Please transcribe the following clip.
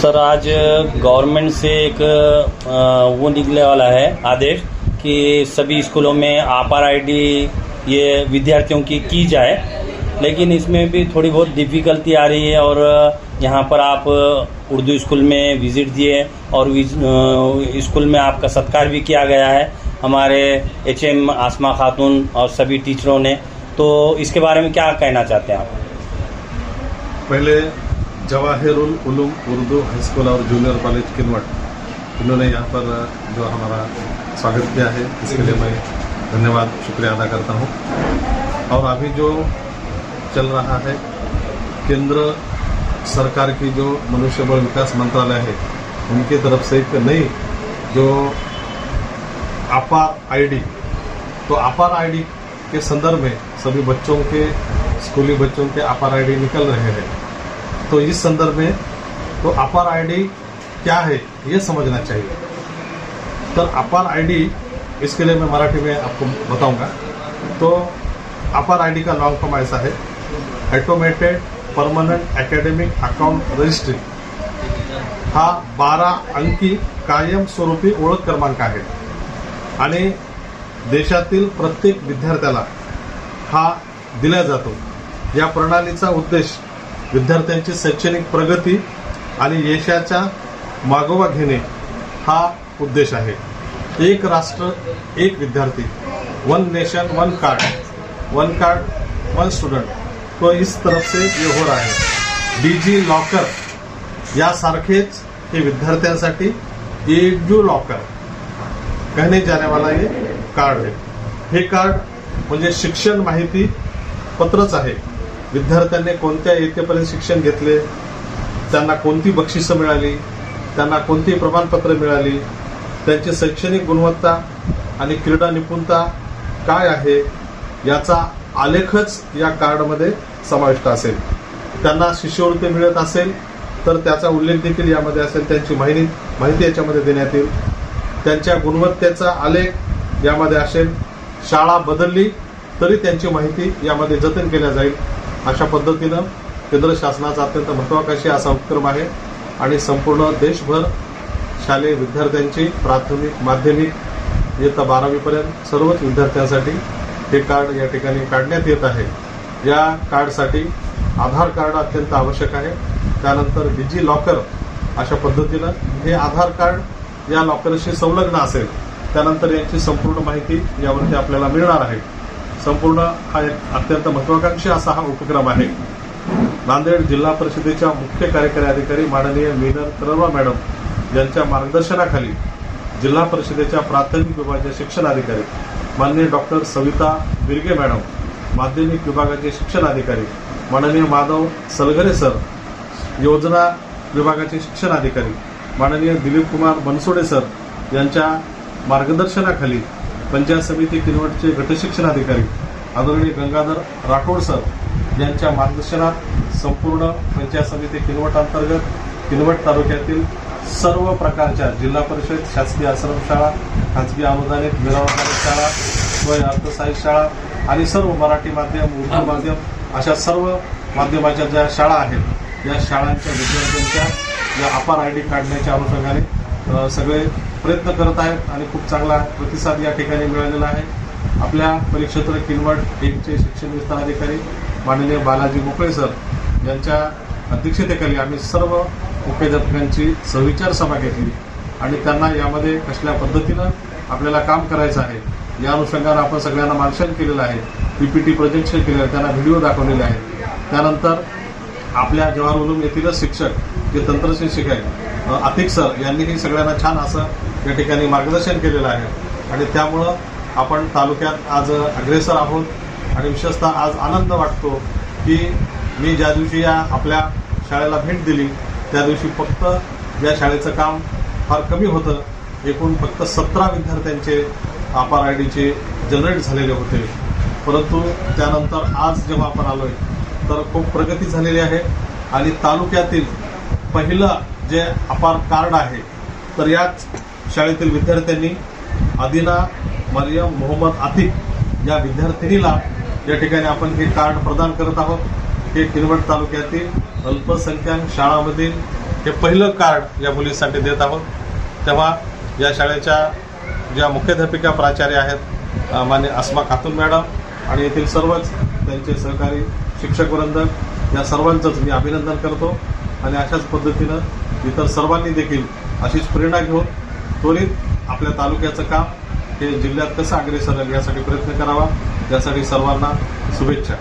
Sir, आज government से एक वो निकले वाला है आदेश कि सभी स्कूलों में आपार आईडी ये विद्यार्थियों की की जाए। लेकिन इसमें भी थोड़ी बहुत डिफ़िकल्टी आ रही है और यहाँ पर आप उर्दू स्कूल में विज़िट दिए और स्कूल में आपका सत्कार भी किया गया है। हमारे एच एम आसमा खातून और सभी टीचरों ने। तो इसके बारे में क्या कहना चाहते हैं आप? पहले जवाहिरुल उलूम उर्दू हाई स्कूल और जूनियर कॉलेज किनवट। इन्होंने यहाँ पर जो हमारा स्वागत किया है, इसके लिए मैं धन्यवाद, शुक्रिया अदा करता हूँ। और अभी जो चल रहा है, केंद्र सरकार की जो मनुष्य बल विकास मंत्रालय है, उनकी तरफ़ से एक नई जो आपार आईडी तो आपार आईडी के संदर्भ में सभी बच्चों के, स्कूली बच्चों के आपार आईडी निकल रहे हैं। तो इस संदर्भ में तो अपार आईडी क्या है ये समझना चाहिए। तो अपार आईडी इसके लिए मैं मराठी में आपको बताऊंगा। तो अपार आईडी का लॉन्ग फॉर्म ऐसा है। Automated permanent academic account registry हा बारा अंकी कायमस्वरूपी ओळख क्रमांक आहे। आणि देशातील प्रत्येक विद्यार्थ्याला हा दिला जातो। या प्रणालीचा उद्देश विद्यार्थ्यांची शैक्षणिक प्रगती आणि यशाचा मागोवा घेणे हा उद्देश आहे. एक राष्ट्र एक विद्यार्थी one nation one card one card one student तो इस तरफ से ये हो रहा है. डीजी लॉकर यासारखेच हे विद्यार्थ्यांसाठी एजू लॉकर कहने जाने वाला ये कार्ड आहे हे कार्ड म्हणजे शिक्षण माहिती पत्रच आहे. विद्यार्थ्यांनी कोणत्या येतेपर्यंत शिक्षण घेतले? त्यांना कोणती बक्षिसं मिळाली? त्यांना कोणती प्रमाणपत्र मिळाली? त्यांची शैक्षणिक गुणवत्ता आणि क्रीडा निपुणता काय आहे? याचा आलेखच या कार्डमध्ये समाविष्ट असेल. त्यांना शिष्यवृत्ती मिळत असेल तर त्याचा उल्लेख देखील यामध्ये असेल. त्यांची माहिती माहिती याच्यामध्ये देण्यात येईल. त्यांच्या गुणवत्तेचा आलेख यामध्ये असेल. शाळा बदलली तरी त्यांची माहिती यामध्ये जतन केल्या जाईल. अशा पद्धतीनं केंद्र शासनाचा अत्यंत महत्वाकांक्षी असा उपक्रम आहे आणि संपूर्ण देशभर शालेय विद्यार्थ्यांची प्राथमिक माध्यमिक इयत्ता बारावीपर्यंत सर्वच विद्यार्थ्यांसाठी हे कार्ड या ठिकाणी काढण्यात येत आहे. या कार्डसाठी आधार कार्ड अत्यंत आवश्यक आहे. त्यानंतर डिजी लॉकर अशा पद्धतीनं हे आधार कार्ड या लॉकरशी संलग्न असेल त्यानंतर यांची संपूर्ण माहिती यावरती आपल्याला मिळणार आहे. संपूर्ण हा एक अत्यंत महत्वाकांक्षी असा हा उपक्रम आहे. नांदेड जिल्हा परिषदेच्या मुख्य कार्यकारी अधिकारी माननीय मीनर करवा मॅडम यांच्या मार्गदर्शनाखाली जिल्हा परिषदेच्या प्राथमिक विभागाचे शिक्षण अधिकारी माननीय डॉक्टर सविता बिरगे मॅडम माध्यमिक विभागाचे शिक्षण अधिकारी माननीय माधव सलगरे सर योजना विभागाचे शिक्षण अधिकारी माननीय दिलीप कुमार बनसोडे सर यांच्या मार्गदर्शनाखाली पंचायत समिती किनवटचे गटशिक्षण अधिकारी आदरणीय गंगाधर राठोड सर यांच्या मार्गदर्शनात संपूर्ण पंचायत समिती किनवट अंतर्गत किनवट तालुक्यातील सर्व प्रकारच्या जिल्हा परिषद शासकीय आश्रमशाळा खाजगी अनुदानित मिरावकारी शाळा स्वय अर्थसहाय्य शाळा आणि सर्व मराठी माध्यम उर्दू माध्यम अशा सर्व माध्यमाच्या ज्या शाळा आहेत या शाळांच्या विद्यार्थ्यांच्या या अपार आय डी काढण्याच्या अनुषंगाने सगळे प्रयत्न करत आहेत आणि खूप चांगला प्रतिसाद या ठिकाणी मिळालेला आहे. आपल्या परिक्षेत्र किनवट एकचे शिक्षण विस्तार अधिकारी माननीय बालाजी मोकळे सर यांच्या अध्यक्षतेखाली आम्ही सर्व मुख्याध्यापकांची सविचार सभा घेतली आणि त्यांना यामध्ये कसल्या पद्धतीनं आपल्याला काम करायचं आहे या अनुषंगानं आपण सगळ्यांना मार्गदर्शन केलेलं आहे पीपीटी प्रोजेक्शन केलेलं आहे त्यांना व्हिडिओ दाखवलेले आहेत. त्यानंतर आपल्या जवाहर उलूम येथीलच शिक्षक जे तंत्रशिक्षक आहेत अतिक सर यांनीही सगळ्यांना छान असं या ठिकाणी मार्गदर्शन केलेलं आहे. आणि त्यामुळं आपण तालुक्यात आज अग्रेसर आहोत. आणि विशेषतः आज आनंद वाटतो की मी ज्या दिवशी या आपल्या शाळेला भेट दिली त्या दिवशी फक्त या शाळेचं काम फार कमी होतं. एकूण फक्त सतरा विद्यार्थ्यांचे अपार आय डीचे जनरेट झालेले होते. परंतु त्यानंतर आज जेव्हा आपण आलोय तर खूप प्रगती झालेली आहे. आणि तालुक्यातील पहिलं जे अपार कार्ड आहे तर याच शाळेतील विद्यार्थ्यांनी अदिना मरियम मोहम्मद आतिक या विद्यार्थिनीला या ठिकाणी आपण हे कार्ड प्रदान करत आहोत. हे किनवट तालुक्यातील अल्पसंख्याक शाळामधील हे पहिलं कार्ड या मुलीसाठी देत आहोत. तेव्हा या शाळेच्या ज्या मुख्याध्यापिका प्राचार्य आहेत मान्य अस्मा खातून मॅडम आणि येथील सर्वच त्यांचे सहकारी शिक्षक वृंद या सर्वांचंच मी अभिनंदन करतो. आणि अशाच पद्धतीनं इतर सर्वांनी देखील अशीच प्रेरणा घेऊन त्वरित आपल्या तालुक्याचं काम हे जिल्ह्यात कसं अग्रेसर यासाठी प्रयत्न करावा यासाठी सर्वांना शुभेच्छा.